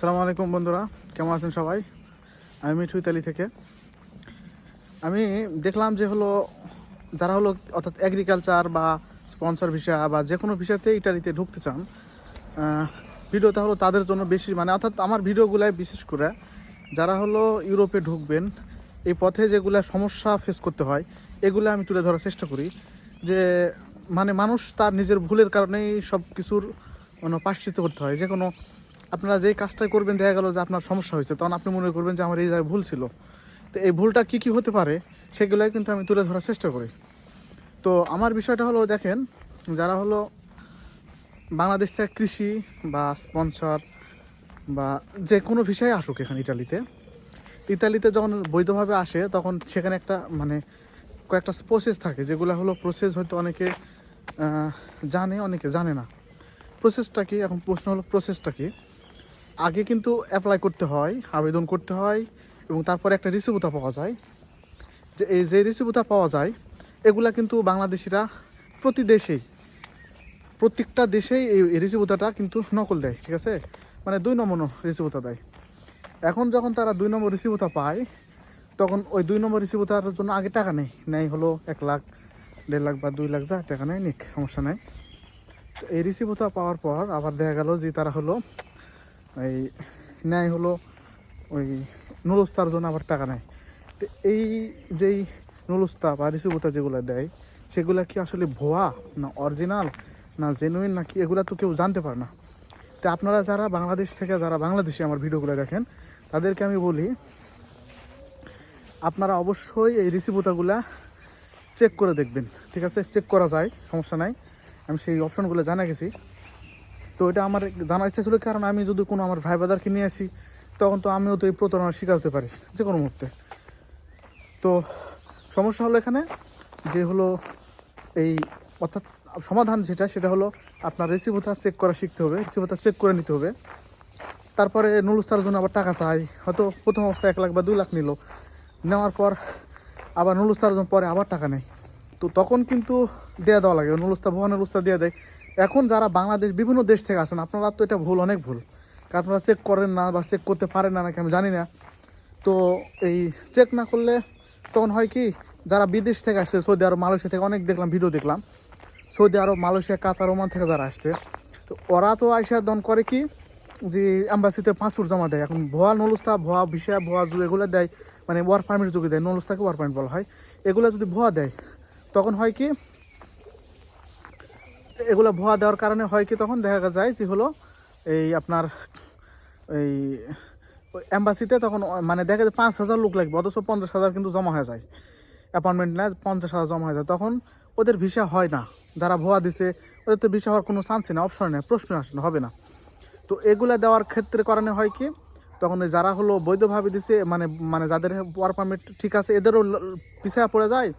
সালামু আলাইকুম বন্ধুরা কেমন আছেন সবাই? আমি মিঠু ইতালি থেকে। আমি দেখলাম যে হলো যারা হলো অর্থাৎ এগ্রিকালচার বা স্পন্সর ভিসা বা যে কোনো ভিসাতে ইটালিতে ঢুকতে চান আহ, ভিডিওটা হলো তাদের জন্য বেশি মানে অর্থাৎ আমার ভিডিওগুলাই বিশেষ করে যারা হলো ইউরোপে ঢুকবেন এই পথে যেগুলা সমস্যা ফেস করতে হয় এগুলো আমি তুলে ধরার চেষ্টা করি। যে মানে মানুষ তার নিজের ভুলের কারণেই সব কিছুর মানে পাশ্চিত্য করতে হয় যে কোনো আপনারা যেই কাজটাই করবেন, দেখা গেল যে আপনার সমস্যা হয়েছে। তখন আপনি মনে করবেন যে আমার এই জায়গায় ভুল ছিল। তো এই ভুলটা কী কী হতে পারে সেগুলোই কিন্তু আমি তুলে ধরার চেষ্টা করি। তো আমার বিষয়টা হলো, দেখেন, যারা হলো বাংলাদেশ থেকে কৃষি বা স্পন্সর বা যে কোনো বিষয়ে আসুক এখানে ইটালিতে। ইতালিতে যখন বৈধভাবে আসে, তখন সেখানে একটা মানে কয়েকটা প্রসেস থাকে, যেগুলো হলো প্রসেস হয়তো অনেকে জানে অনেকে জানে না। প্রসেসটা কি? এখন প্রশ্ন হলো প্রসেসটা কি? আগে কিন্তু অ্যাপ্লাই করতে হয়, আবেদন করতে হয় এবং তারপরে একটা রিসিভুতা পাওয়া যায়। যে এই যে রিসিভুতা পাওয়া যায়, এগুলা কিন্তু বাংলাদেশিরা প্রতি দেশেই, প্রত্যেকটা দেশেই এই রিসিভুতাটা কিন্তু নকল দেয়, ঠিক আছে? মানে দুই নম্বর রিসিভুতা দেয়। এখন যখন তারা দুই নম্বর রিসিভুতা পায়, তখন ওই দুই নম্বর রিসিভুতার জন্য আগে টাকা নেই। নেয় হলো এক লাখ, দেড় লাখ বা দুই লাখ যা টাকা নেয় নিক, সমস্যা নেই। এই রিসিভুতা পাওয়ার পর আবার দেখা গেল যে তারা হলো এই ন্যায় হলো ওই নুরস্তার জন্য আবার টাকা নেয়। তো এই যেই নুরস্তা বা রিসিভুতা যেগুলো দেয়, সেগুলা কি আসলে ভুয়া না অরিজিনাল না জেনুইন না কি এগুলা তো কেউ জানতে পারে না। তো আপনারা যারা বাংলাদেশ থেকে, যারা বাংলাদেশে আমার ভিডিওগুলো দেখেন, তাদেরকে আমি বলি, আপনারা অবশ্যই এই রিসিভুতাগুলা চেক করে দেখবেন। ঠিক আছে চেক করা যায়, সমস্যা নাই। আমি সেই অপশনগুলো জানা গেছি। তো এটা আমার জানার ইচ্ছা ছিল, কারণ আমি যদি কোনো আমার ভাই বাদারকে নিয়ে আসি, তখন তো আমিও তো এই প্রতারণার শিকার হতে পারি, যে কোনো মুহূর্তে। তো সমস্যা হলো এখানে যে হলো এই অর্থাৎ সমাধান যেটা, সেটা হলো আপনার রিসিভুতা চেক করা শিখতে হবে রিসিভুতা চেক করে নিতে হবে। তারপরে নুলুস্তার জন্য আবার টাকা চাই, হয়তো প্রথম অবস্থায় এক লাখ বা দুই লাখ নিল। নেওয়ার পর আবার নুলুস্তার জন্য পরে আবার টাকা নেয় তো তখন কিন্তু দেওয়া দেওয়া লাগে, নুলুস্তা ভুয়া নুলুস্তা দিয়ে দেয়। এখন যারা বাংলাদেশ বিভিন্ন দেশ থেকে আসেন, আপনারা তো এটা ভুল, অনেক ভুল। কারণ আপনারা চেক করেন না বা চেক করতে পারেন না, নাকি আমি জানি না। তো এই চেক না করলে তখন হয় কি, যারা বিদেশ থেকে আসছে, সৌদি আরব, মালয়েশিয়া থেকে অনেক দেখলাম ভিডিও দেখলাম। Saudi Arab, Malaysia, Qatar, Oman থেকে যারা আসছে, তো ওরা তো আইসা দন করে কি, যে অ্যাম্বাসিতে পাসপোর্ট জমা দেয়। এখন ভুয়া নলুস্তা, ভুয়া ভিসা, ভুয়া যু এগুলো দেয় মানে ওয়ার পারমিট যোগে দেয়, নলুস্তাকে ওয়ার পারমিট বলা হয়। এগুলো যদি ভুয়া দেয়, তখন হয় কি এগুলো ভুয়া দেওয়ার কারণে হয় কি তখন? দেখা যায় যে হলো এই আপনার এই অ্যাম্বাসিতে তখন মানে দেখা যায় পাঁচ হাজার লোক লাগবে, অথচ পঞ্চাশ হাজার কিন্তু জমা হয়ে যায়। অ্যাপয়েন্টমেন্ট নেয়, পঞ্চাশ হাজার জমা হয়ে যায়। তখন ওদের ভিসা হয় না। যারা ভুয়া দিছে, ওদের তো ভিসা হওয়ার কোনো চান্সই না অপশন নেই প্রশ্ন আসে না, হবে না। তো এগুলো দেওয়ার ক্ষেত্রে কারণে হয় কি, তখন যারা হলো বৈধভাবে দিছে মানে মানে যাদের ওয়ার পারমিট ঠিক আছে, এদেরও পিছিয়ে পড়ে যায়।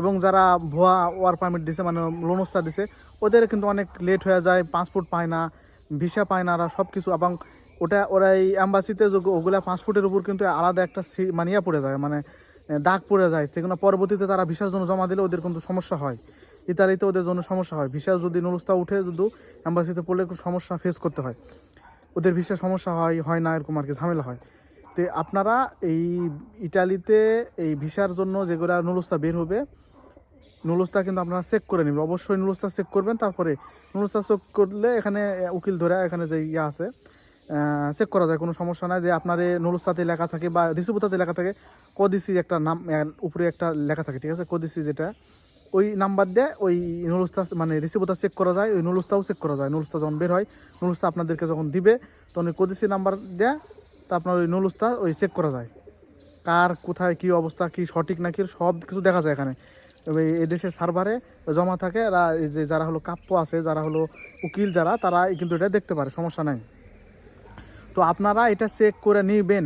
এবং যারা ভুয়া ওয়ার পারমিট দিছে মানে লোনস্তা দিছে, ওদের কিন্তু অনেক লেট হয়ে যায় পাসপোর্ট পায় না ভিসা পায় না সব কিছু এবং ওটা, ওরা এই অ্যাম্বাসিতে ওগুলা পাসপোর্টের উপর কিন্তু আলাদা একটা মানে ইয়ে পড়ে যায় মানে দাগ পড়ে যায়। সেগুলো পরবর্তীতে তারা ভিসার জন্য জমা দিলে ওদের কিন্তু সমস্যা হয়। ইতালিতে ওদের জন্য সমস্যা হয়। ভিসা যদি নুরুস্তা উঠে, যদি অ্যাম্বাসিতে পড়লে একটু সমস্যা ফেস করতে হয়। ওদের ভিসা সমস্যা হয় হয় না, এরকম আর কি ঝামেলা হয়। তো আপনারা এই ইটালিতে এই ভিসার জন্য যেগুলো নুরুস্তা বের হবে নুলুস্তা কিন্তু আপনারা চেক করে নেবেন। অবশ্যই নুলুস্তা চেক করবেন, তারপরে নুলুস্তা চেক করলে এখানে উকিল ধরে এখানে যে ইয়ে আছে চেক করা যায়, কোনো সমস্যা নাই যে আপনার এই নুলুস্তাতে লেখা থাকে বা রিসিপুতাতে লেখা থাকে, কদিসি একটা নাম উপরে একটা লেখা থাকে, ঠিক আছে? কদিসি যেটা, ওই নাম্বার দিয়ে ওই নুলুস্তা মানে রিসিপুতা চেক করা যায়, ওই নুলুস্তাও চেক করা যায়। নুলুস্তা যখন বের হয়, নুলুস্তা আপনাদেরকে যখন দিবে, তখন ওই কদিসি নাম্বার দেয় তা আপনার ওই নুলুস্তা ওই চেক করা যায়। কার কোথায় কি অবস্থা, কি সঠিক নাকি, সব কিছু দেখা যায় এখানে। তবে এই দেশের সার্ভারে জমা থাকে এই যে যারা হলো কাপ্য আছে, যারা হলো উকিল যারা, তারা কিন্তু এটা দেখতে পারে, সমস্যা নাই। তো আপনারা এটা চেক করে নিবেন।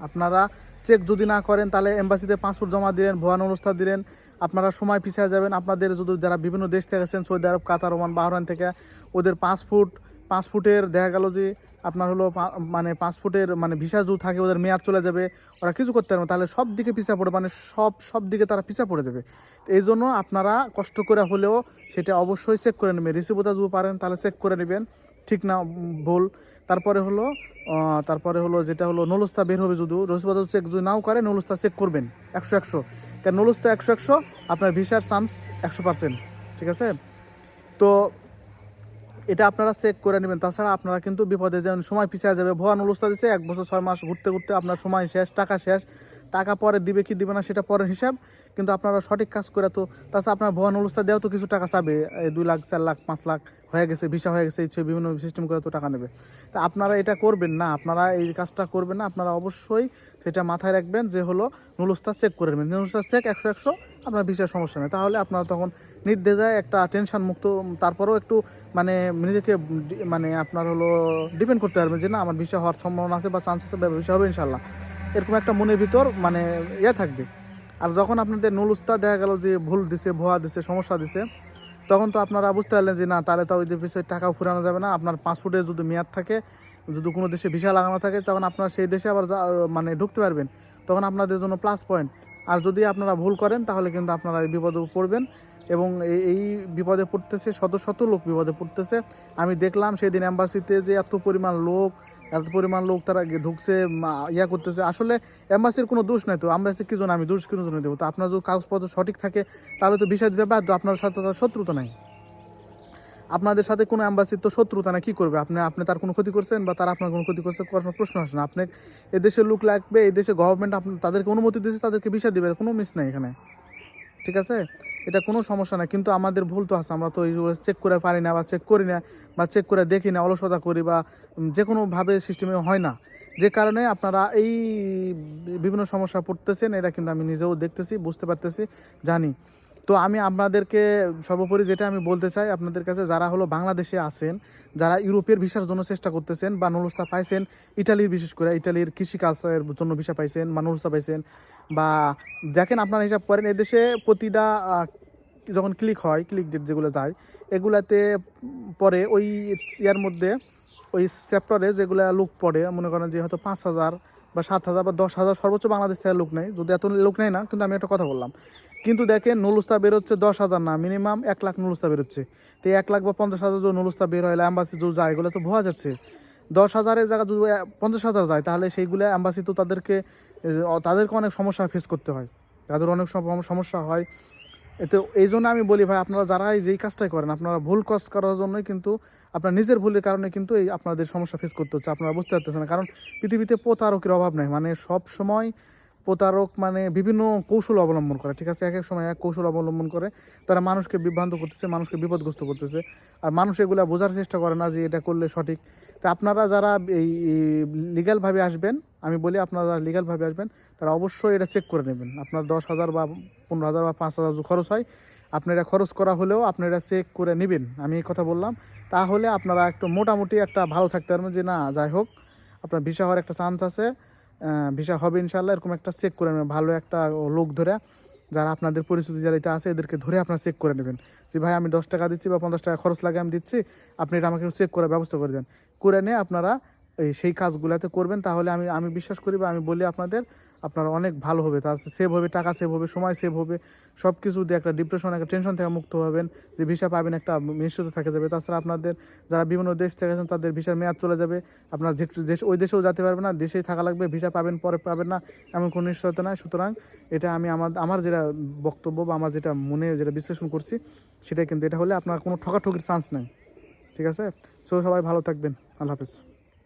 আপনারা চেক যদি না করেন, তাহলে এম্বাসিতে পাসপোর্ট জমা দিলেন ভুয়ান অবস্থা দিলেন, আপনারা সময় পিছিয়ে যাবেন। আপনাদের যদি যারা বিভিন্ন দেশ থেকে আছেন সৌদি আরব, কাতার, ওমান বাহরান থেকে, ওদের পাসপোর্ট পাসপোর্টের দেখা গেল যে আপনার হলো মানে পাসপোর্টের মানে ভিসা যদি থাকে, ওদের মেয়াদ চলে যাবে, ওরা কিছু করতে পারবে তাহলে সব দিকে পিছা পড়ে মানে সব সব দিকে তারা পিছা পড়ে যাবে। এই জন্য আপনারা কষ্ট করে হলেও সেটা অবশ্যই চেক করে নেবেন। রিসিভটা যদি পারেন, তাহলে চেক করে নেবেন। ঠিক না, ভুল। তারপরে হলো তারপরে হলো যেটা হলো, নলস্তা বের হবে যদি রসিবাদ চেক যদি নাও করে নলস্তা চেক করবেন একশো একশো। কারণ নলস্তা একশো একশো, আপনার ভিসার চান্স একশো পার্সেন্ট ঠিক আছে? তো এটা আপনারা চেক করে নেবেন। তাছাড়া আপনারা কিন্তু বিপদে যেমন সময় পিছিয়ে যাবে। ভয়ান অবস্থা দিচ্ছে এক বছর ছয় মাস ঘুরতে ঘুরতে আপনার সময় শেষ, টাকা শেষ। টাকা পরে দিবে কি দিবে না সেটা পরের হিসাব। কিন্তু আপনারা সঠিক কাজ করে তো, তাছাড়া আপনার ভুয়া নলস্তা দেওয়া তো কিছু টাকা চাবে। দুই লাখ, চার লাখ, পাঁচ লাখ হয়ে গেছে, ভিসা হয়ে গেছে, এই বিভিন্ন সিস্টেম করে তো টাকা নেবে। তা আপনারা এটা করবেন না, আপনারা এই কাজটা করবেন না, আপনারা অবশ্যই সেটা মাথায় রাখবেন যে হলো নুলস্তা চেক করে নেবেন। নুলস্তা চেক একশো একশো, আপনার ভিসার সমস্যা নেই। তাহলে আপনারা তখন নির্দ্বিধায় একটা টেনশন মুক্ত, তারপরেও একটু মানে নিজেকে মানে আপনার হলো ডিপেন্ড করতে পারবেন যে না, আমার ভিসা হওয়ার সম্ভাবনা আছে বা চান্স আছে, বা ভিসা হবে ইনশাল্লাহ এরকম একটা মনের ভিতর মানে ইয়ে থাকবে। আর যখন আপনাদের নুলস্তা দেখা গেল যে ভুল দিছে, ভুয়া দিছে, সমস্যা দিছে, তখন তো আপনারা বুঝতে পারলেন যে না, তাহলে তো ওই যে বিষয়ে টাকা ফুরানো যাবে না। আপনার পাসপোর্টে যদি মেয়াদ থাকে, যদি কোনো দেশে ভিসা লাগানো থাকে, তখন আপনারা সেই দেশে আবার মানে ঢুকতে পারবেন। তখন আপনাদের জন্য প্লাস পয়েন্ট আর যদি আপনারা ভুল করেন, তাহলে কিন্তু আপনারা এই বিপদে পড়বেন এবং এই এই বিপদে পড়তেছে, শত শত লোক বিপদে পড়তেছে। আমি দেখলাম সেদিন অ্যাম্বাসিতে যে এত পরিমাণ লোক এত পরিমাণ লোক তারা ঢুকছে ইয়া করতেছে। আসলে অ্যাম্বাসির কোনো দোষ নাই তো। আমরা কি জন্য আমি দোষ কিনো জন্য দেবো? তো আপনার যদি কাগজপত্র সঠিক থাকে, তাহলে তো বিষয় দিতে বাধ্য। আপনার সাথে তার শত্রুতা নাই। আপনাদের সাথে কোনো অ্যাম্বাসির তো শত্রুতা না কী করবে? আপনি আপনি তার কোনো ক্ষতি করছেন বা তারা আপনার কোনো ক্ষতি করছে, কোনো প্রশ্ন আসে না। আপনি এদেশের লোক লাগবে এই দেশে গভর্নমেন্ট আপনার, তাদেরকে অনুমতি দিয়েছে, তাদেরকে ভিসা দিবে, কোনো মিস নাই এখানে। ঠিক আছে? এটা কোনো সমস্যা না কিন্তু আমাদের ভুল তো আছে, আমরা তো এইগুলো চেক করে পারি না বা চেক করি না বা চেক করে দেখি না, অলসতা করি বা যে কোনোভাবে সিস্টেমে হয় না। যে কারণে আপনারা এই বিভিন্ন সমস্যা পড়তেছেন, এটা কিন্তু আমি নিজেও দেখতেছি, বুঝতে পারতেছি, জানি। তো আমি আপনাদেরকে সর্বোপরি যেটা আমি বলতে চাই, আপনাদের কাছে যারা হলো বাংলাদেশে আছেন, যারা ইউরোপের ভিসার জন্য চেষ্টা করতেছেন বা নুরুস্তা পাইছেন, ইটালির বিশেষ করে, ইটালির কৃষিকাজের জন্য ভিসা পাইছেন বা নুরুস্তা পাইছেন বা দেখেন আপনারা হিসাব করেন, এদেশে প্রতিটা যখন ক্লিক হয় ক্লিক ডেট যেগুলো যায়, এগুলাতে পরে ওই ইয়ার মধ্যে, ওই চ্যাপ্টারে যেগুলো লোক পড়ে, মনে করেন যে হয়তো পাঁচ হাজার বা সাত হাজার বা দশ হাজার সর্বোচ্চ বাংলাদেশ থেকে লোক নেই যদি এত লোক নেই না, কিন্তু আমি একটা কথা বললাম কিন্তু দেখেন নুলুস্তা বেরোচ্ছে দশ হাজার না মিনিমাম এক লাখ নুলুস্তা বেরোচ্ছে তো এক লাখ বা পঞ্চাশ হাজার যদি নুলুস্তা বের হয় অ্যাম্বাসি যদি যায়, এগুলো তো ভোয়া যাচ্ছে। দশ হাজারের জায়গা যদি পঞ্চাশ হাজার যায়, তাহলে সেইগুলো অ্যাম্বাসি তো তাদেরকে তাদেরকে অনেক সমস্যা ফেস করতে হয়। তাদের অনেক সম- সমস্যা হয়। এতে এই জন্য আমি বলি ভাই, আপনারা যারা এই যেই কাজটাই করেন, আপনারা ভুল কাজ করার জন্যই কিন্তু, আপনার নিজের ভুলের কারণে কিন্তু এই আপনাদের সমস্যা ফেস করতে হচ্ছে। আপনারা বুঝতে পারতেছেন কারণ পৃথিবীতে প্রতারকের অভাব নাই। মানে সব সময় প্রতারক মানে বিভিন্ন কৌশল অবলম্বন করে, ঠিক আছে? এক এক সময় এক কৌশল অবলম্বন করে। তারা মানুষকে বিভ্রান্ত করতেছে, মানুষকে বিপদগ্রস্ত করতেছে। আর মানুষ এগুলা বোঝার চেষ্টা করে না যে এটা করলে সঠিক। তা আপনারা যারা এই লিগ্যালভাবে আসবেন, আমি বলি আপনারা যারা লিগ্যালভাবে আসবেন, তারা অবশ্যই এটা চেক করে নেবেন। আপনার দশ হাজার বা পনেরো হাজার বা পাঁচ হাজার খরচ হয় আপনি এটা খরচ করা হলেও আপনি এটা চেক করে নেবেন। আমি এই কথা বললাম। তাহলে আপনারা একটু মোটামুটি একটা ভালো থাকতে পারবেন যে না, যাই হোক, আপনার ভিসা হওয়ার একটা চান্স আছে। ভিসা হবে ইনশাল্লাহ এরকম একটা চেক করে নেবেন। ভালো একটা লোক ধরে যারা আপনাদের পরিচিতি যারা আছে, এদেরকে ধরে আপনারা চেক করে নেবেন। যে ভাই, আমি দশ টাকা দিচ্ছি বা পঞ্চাশ টাকা খরচ লাগে, আমি দিচ্ছি, আপনি এটা আমাকে চেক করার ব্যবস্থা করে দেন। করে নিয়ে আপনারা সেই কাজগুলোতে করবেন, তাহলে আমি আমি বিশ্বাস করি বা আমি বলি আপনাদের আপনার অনেক ভালো হবে, তার সেভ হবে, টাকা সেভ হবে, সময় সেভ হবে সব কিছু দিয়ে একটা ডিপ্রেশন একটা টেনশন থেকে মুক্ত হবেন, যে ভিসা পাবেন একটা নিশ্চিত থাকে যাবে। তাছাড়া আপনাদের যারা বিভিন্ন দেশ থেকে আছেন তাদের ভিসার মেয়াদ চলে যাবে। আপনার যে ওই দেশেও যেতে পারবে না, দেশেই থাকা লাগবে ভিসা পাবেন, পরে পাবেন না, এমন কোনো নিশ্চয়তা নাই। সুতরাং এটা আমি আমার আমার যেটা বক্তব্য বা আমার যেটা মনে, যেটা বিশ্লেষণ করছি, সেটাই কিন্তু এটা হলে আপনার কোনো ঠকাঠকির চান্স নেই। ঠিক আছে? সো সবাই ভালো থাকবেন। আল্লাহ হাফিজ।